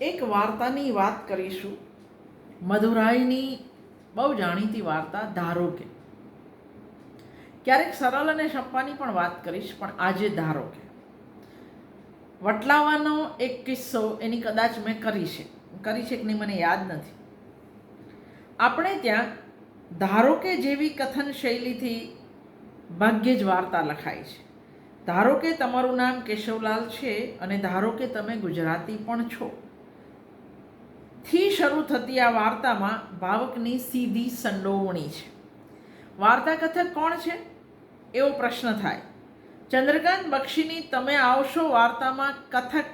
એક વાર્તાની વાત કરીશું. મધુરાઈની બહુ જાણીતી વાર્તા ધારો કે. ક્યારેક સરળ અને શપ્પાની પણ વાત કરીશ, પણ આજે ધારો કે. વટલાવાનો એક કિસ્સો એની કદાચ મેં કરી છે. કરી છે કે નહીં મને યાદ નથી. આપણે ત્યાં ધારો કે જેવી કથન શૈલીથી ભાગ્યે જ વાર્તા લખાય છે. ધારો કે તમારું નામ કેશવલાલ છે અને ધારો કે તમે ગુજરાતી પણ છો. થી શરૂ થતી આ વાર્તામાં ભાવકની સીધી સંડોવણી છે. વાર્તા કથક કોણ છે? એવો પ્રશ્ન થાય. ચંદ્રકાંત બક્ષીની તમે આવશો વાર્તામાં કથક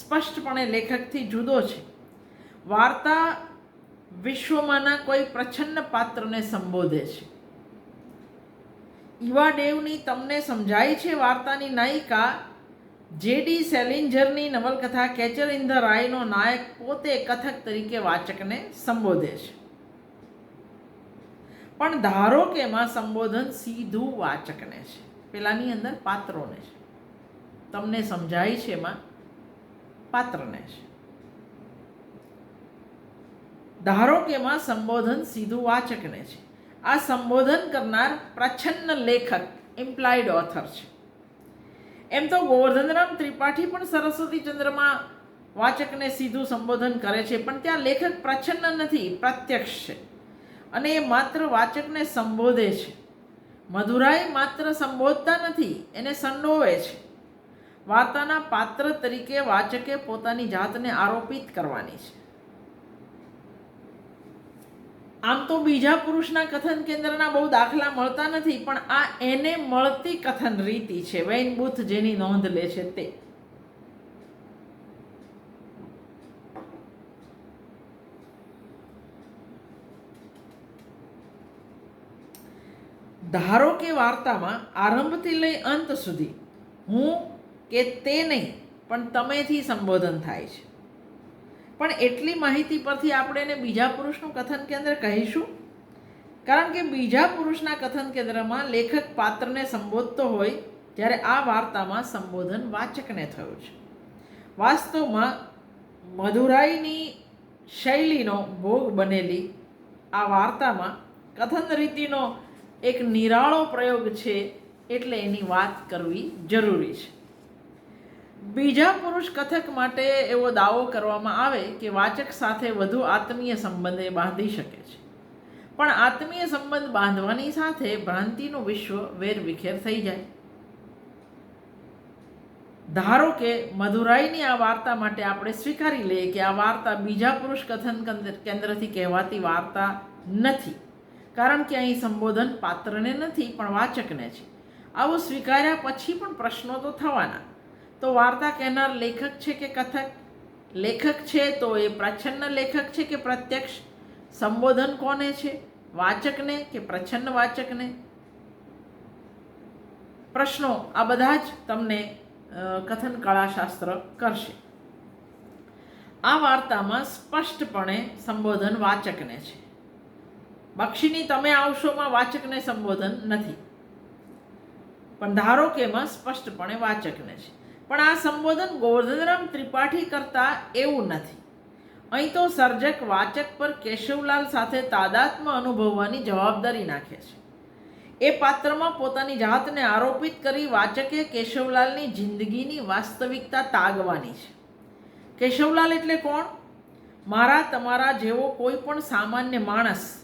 સ્પષ્ટપણે લેખકથી જુદો છે. વાર્તા વિશ્વમાંના કોઈ પ્રછન્ન પાત્રને સંબોધે છે. ઈવા ડેવની તમને સમજાય છે વાર્તાની નાયિકા જેડી સેલિન્જરની નવલકથા કેચર ઇન ધ રાયનો નાયક પોતે કથક તરીકે વાચકને સંબોધે છે. પણ ધારો કે એમાં સંબોધન સીધું વાચકને છે. પેલાની અંદર પાત્રોને છે. તમને સમજાય છે એમાં? પાત્રને છે. ધારો કે એમાં સંબોધન સીધું વાચકને છે. આ સંબોધન કરનાર પ્રચ્છન્ન લેખક ઇમ્પ્લાઇડ ઓથર છે. એમ તો ગોવર્ધનરામ ત્રિપાઠી પણ સરસ્વતી ચંદ્રમાં વાચકને સીધું સંબોધન કરે છે, પણ ત્યાં લેખક પ્રચ્છન્ન નથી, પ્રત્યક્ષ છે. અને એ માત્ર વાચકને સંબોધે છે. મધુરાઈ માત્ર સંબોધતા નથી, એને સંડોવે છે. વાર્તાના પાત્ર તરીકે વાચકે પોતાની જાતને આરોપિત કરવાની છે. આમ તો બીજા પુરુષના કથન કેન્દ્રના બહુ દાખલા મળતા નથી, પણ આ એને મળતી કથન રીતિ છે. વૈન બુથ જેની નોંધ લે છે તે. ધારો કે વાર્તામાં આરંભથી લઈ અંત સુધી હું કે તે નહીં, પણ તમેથી સંબોધન થાય છે. પણ એટલી માહિતી પરથી આપણે એને બીજા પુરુષનું કથન કેન્દ્ર કહીશું? કારણ કે બીજા પુરુષના કથન કેન્દ્રમાં લેખક પાત્રને સંબોધતો હોય જ્યારે આ વાર્તામાં સંબોધન વાચકને થયું છે. વાસ્તવમાં મધુરાઈની શૈલીનો ભોગ બનેલી આ વાર્તામાં કથન રીતિનો એક નિરાળો પ્રયોગ છે, એટલે એની વાત કરવી જરૂરી છે. બીજા પુરુષ કથક માટે એવો દાવો કરવામાં આવે કે વાચક સાથે વધુ આત્મીય સંબંધ બાંધી શકે છે. પણ આત્મીય સંબંધ બાંધવાની સાથે ભ્રાંતિનું વિશ્વ વેરવિખેર થઈ જાય. ધારો કે મધુરાઈની આ વાર્તા માટે આપણે સ્વીકારી લઈએ કે આ વાર્તા બીજા પુરુષ કથન કેન્દ્રથી કહેવાતી વાર્તા નથી. કારણ કે અહીં સંબોધન પાત્રને નથી, પણ વાચકને છે. આવું સ્વીકાર્યા પછી પણ પ્રશ્નો તો થવાના. તો વાર્તા કહેનાર લેખક છે કે કથક? લેખક છે તો એ પ્રચ્છન્ન લેખક છે કે પ્રત્યક્ષ? સંબોધન કોને છે? વાચકને કે પ્રચ્છન્ન વાચકને? પ્રશ્નો આ બધા જ તમને કથન કળાશાસ્ત્ર કરશે. આ વાર્તામાં સ્પષ્ટપણે સંબોધન વાચકને છે. બક્ષીની તમે આવશોમાં વાચકને સંબોધન નથી. પણ ધારો કે એમાં સ્પષ્ટપણે વાચકને છે. પણ આ સંબોધન ગોવર્ધનરામ ત્રિપાઠી કરતા એવું નથી. અહીં તો સર્જક વાચક પર કેશવલાલ સાથે તાદાત્મ અનુભવવાની જવાબદારી નાખે છે. એ પાત્રમાં પોતાની જાતને આરોપિત કરી વાચકે કેશવલાલની જિંદગીની વાસ્તવિકતા તાગવાની છે. કેશવલાલ એટલે કોણ? મારા તમારા જેવો કોઈ પણ સામાન્ય માણસ,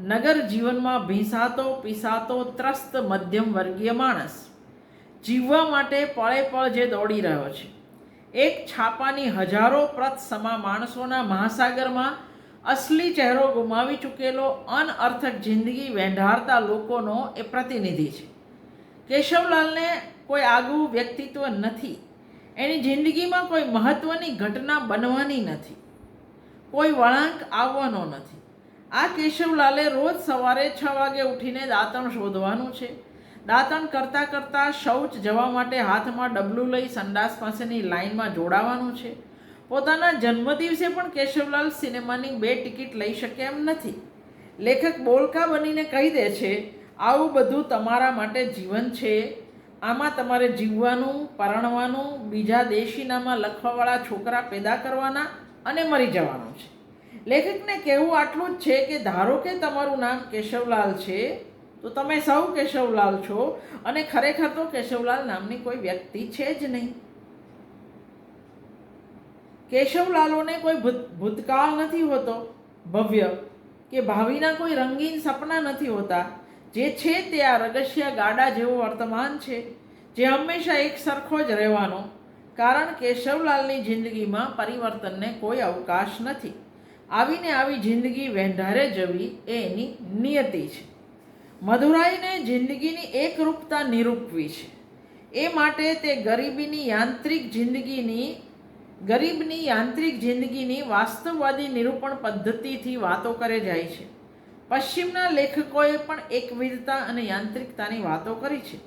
નગર જીવનમાં ભીંસાતો, પીસાતો, ત્રસ્ત મધ્યમ વર્ગીય માણસ. જીવવા માટે પળે પળ જે દોડી રહ્યો છે. એક છાપાની હજારો પ્રત સમા માણસોના મહાસાગરમાં અસલી ચહેરો ગુમાવી ચૂકેલો અનઅર્થક જિંદગી વેંઢારતા લોકોનો એ પ્રતિનિધિ છે. કેશવલાલને કોઈ આગવું વ્યક્તિત્વ નથી. એની જિંદગીમાં કોઈ મહત્ત્વની ઘટના બનવાની નથી. કોઈ વળાંક આવવાનો નથી. આ કેશવલાલે રોજ સવારે છ વાગે ઉઠીને દાંતણ શોધવાનું છે. દાંતણ કરતાં કરતાં શૌચ જવા માટે હાથમાં ડબલું લઈ સંડાસ પાસેની લાઇનમાં જોડાવાનું છે. પોતાના જન્મદિવસે પણ કેશવલાલ સિનેમાની બે ટિકિટ લઈ શકે એમ નથી. લેખક બોલકા બનીને કહી દે છે, આવું બધું તમારા માટે જીવન છે. આમાં તમારે જીવવાનું, પરણવાનું, બીજા દેશીનામાં લખવાવાળા છોકરા પેદા કરવાના અને મરી જવાનું છે. લેખકને કહેવું આટલું જ છે કે ધારો કે તમારું નામ કેશવલાલ છે તો તમે સૌ કેશવલાલ છો અને ખરેખર તો કેશવલાલ નામની કોઈ વ્યક્તિ છે જ નહીં. કેશવલાલોને કોઈ ભૂત, ભૂતકાળ નથી હોતો, ભવ્ય, કે ભાવિના કોઈ રંગીન સપના નથી હોતા. જે છે તે આ રગસિયા ગાડા જેવો વર્તમાન છે, જે હંમેશા એક સરખો જ રહેવાનો, કારણ કેશવલાલની જિંદગીમાં પરિવર્તનને કોઈ અવકાશ નથી. આવીને આવી જિંદગી વહેંધારે જવી એ એની નિયતિ છે. મધુરાઈને જિંદગીની એકરૂપતા નિરૂપવી છે. એ માટે તે ગરીબીની યાંત્રિક જિંદગીની, ગરીબની યાંત્રિક જિંદગીની વાસ્તવવાદી નિરૂપણ પદ્ધતિથી વાતો કરે જાય છે. પશ્ચિમના લેખકોએ પણ એકવિધતા અને યાંત્રિકતાની વાતો કરી છે.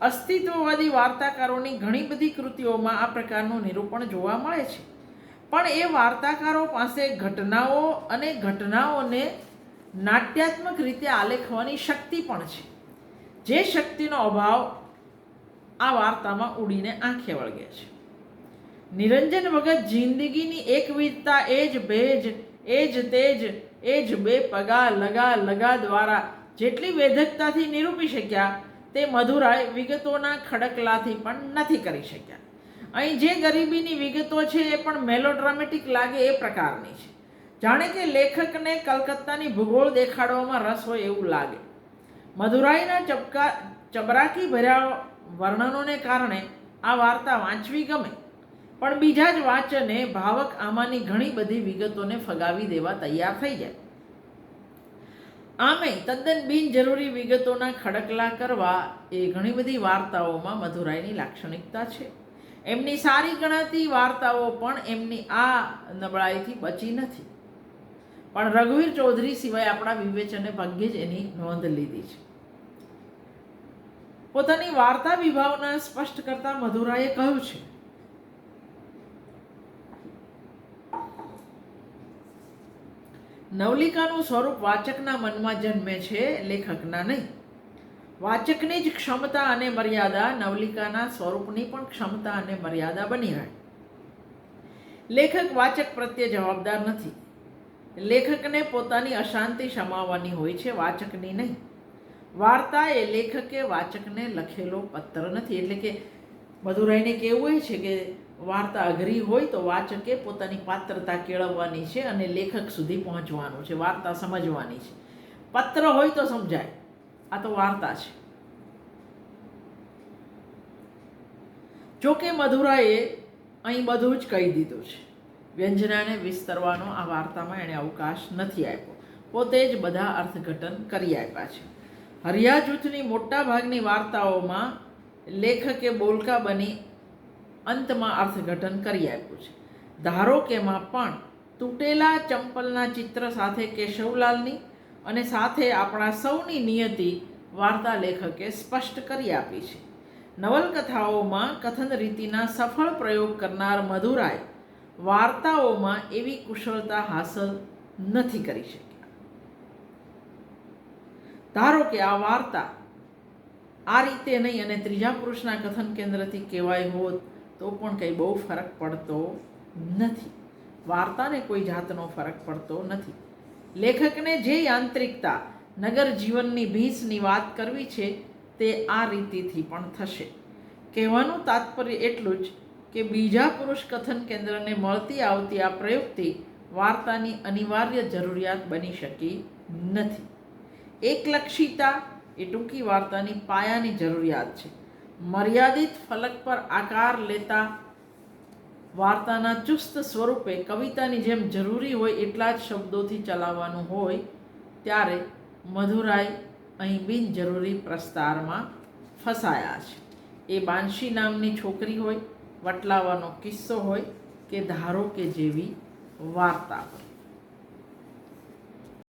અસ્તિત્વવાદી વાર્તાકારોની ઘણી બધી કૃતિઓમાં આ પ્રકારનું નિરૂપણ જોવા મળે છે. પણ એ વાર્તાકારો પાસે ઘટનાઓ અને ઘટનાઓને નાટ્યાત્મક રીતે આલેખવાની શક્તિ પણ છે. જે શક્તિનો અભાવ આ વાર્તામાં ઉડીને આંખે વળગે છે. નિરંજન ભગત જિંદગીની એકવિધતા એ જ ભેજ, એ જ તેજ, એ જ બે પગા લગા લગા દ્વારા જેટલી વેધકતાથી નિરૂપી શક્યા, તે મધુરાય વિગતોના ખડકલાથી પણ નથી કરી શક્યા. અહીં જે ગરીબીની વિગતો છે એ પણ મેલોડ્રામેટિક લાગે એ પ્રકારની છે. જાણે કે લેખકને કલકત્તાની ભૂગોળ દેખાડવામાં રસ હોય એવું લાગે. મધુરાઈના ચબકા ચબરાકી ભર્યા વર્ણનોને કારણે આ વાર્તા વાંચવી ગમે. પણ બીજા જ વાંચને ભાવક આમાંની ઘણી બધી વિગતોને ફગાવી દેવા તૈયાર થઈ જાય. આમે તદ્દન બિનજરૂરી વિગતોના ખડકલા કરવા એ ઘણી બધી વાર્તાઓમાં મધુરાઈની લાક્ષણિકતા છે. એમની સારી ગણાતી વાર્તાઓ પણ એમની આ નબળાઈથી બચી નથી. પણ રઘુવીર ચૌધરી સિવાય આપણા વિવેચને ભાગ્યે જ એની નોંધ લીધી છે. પોતાની વાર્તા વિભાવના સ્પષ્ટ કરતા મધુરાએ કહ્યું છે, નવલિકાનું સ્વરૂપ વાચકના મનમાં જન્મે છે, લેખકના નહીં. વાચકની જ ક્ષમતા અને મર્યાદા નવલિકાના સ્વરૂપની પણ ક્ષમતા અને મર્યાદા બની રહે. લેખક વાચક પ્રત્યે જવાબદાર નથી. લેખકને પોતાની અશાંતિ સમાવવાની હોય છે, વાચકની નહીં. વાર્તા એ લેખકે વાચકને લખેલો પત્ર નથી. એટલે કે મધુરાઈને કહેવું હોય છે કે વાર્તા અઘરી હોય તો વાચકે પોતાની પાત્રતા કેળવવાની છે અને લેખક સુધી પહોંચવાનું છે, વાર્તા સમજવાની છે. પત્ર હોય તો સમજાય. આ તો વાર્તા છે. જોકે મધુરાએ અહીં બધું જ કહી દીધું છે. વ્યંજનાને વિસ્તરવાનો આ વાર્તામાં એણે અવકાશ નથી આપ્યો. પોતે જ બધા અર્થઘટન કરી આપ્યા છે. હરિયા જૂથની મોટા ભાગની વાર્તાઓમાં લેખકે બોલકા બની અંતમાં અર્થઘટન કરી આપ્યું છે. ધારો કેમાં પણ તૂટેલા ચંપલના ચિત્ર સાથે કેશવલાલની અને સાથે આપણા સૌની નિયતિ વાર્તા લેખકે સ્પષ્ટ કરી આપી છે. નવલકથાઓમાં કથન રીતિના સફળ પ્રયોગ કરનાર મધુરાય વાર્તાઓમાં એવી કુશળતા હાંસલ નથી કરી શક્યા. ધારો કે આ વાર્તા આ રીતે નહીં અને ત્રીજા પુરુષના કથન કેન્દ્રથી કહેવાય હોત તો પણ કંઈ બહુ ફરક પડતો નથી. વાર્તાને કોઈ જાતનો ફરક પડતો નથી. લેખકને જે યાંત્રિકતા નગર જીવનની ભીંસની વાત કરવી છે તે આ રીતિથી પણ થશે. કહેવાનું તાત્પર્ય એટલું જ કે બીજા પુરુષ કથન કેન્દ્રને મળતી આવતી આ પ્રયુક્તિ વાર્તાની અનિવાર્ય જરૂરિયાત બની શકી નથી. એકલક્ષીતા એ ટૂંકી વાર્તાની પાયાની જરૂરિયાત છે. મર્યાદિત ફલક પર આકાર લેતા વાર્તાના ચુસ્ત સ્વરૂપે કવિતાની જેમ જરૂરી હોય એટલા જ શબ્દોથી ચલાવવાનું હોય ત્યારે મધુરાઈ અહીં બિનજરૂરી પ્રસ્તારમાં ફસાયા છે. એ બાંશી નામની છોકરી હોય વટલાવાનો કિસ્સો હોય કે ધારો કે જેવી વાર્તા હોય.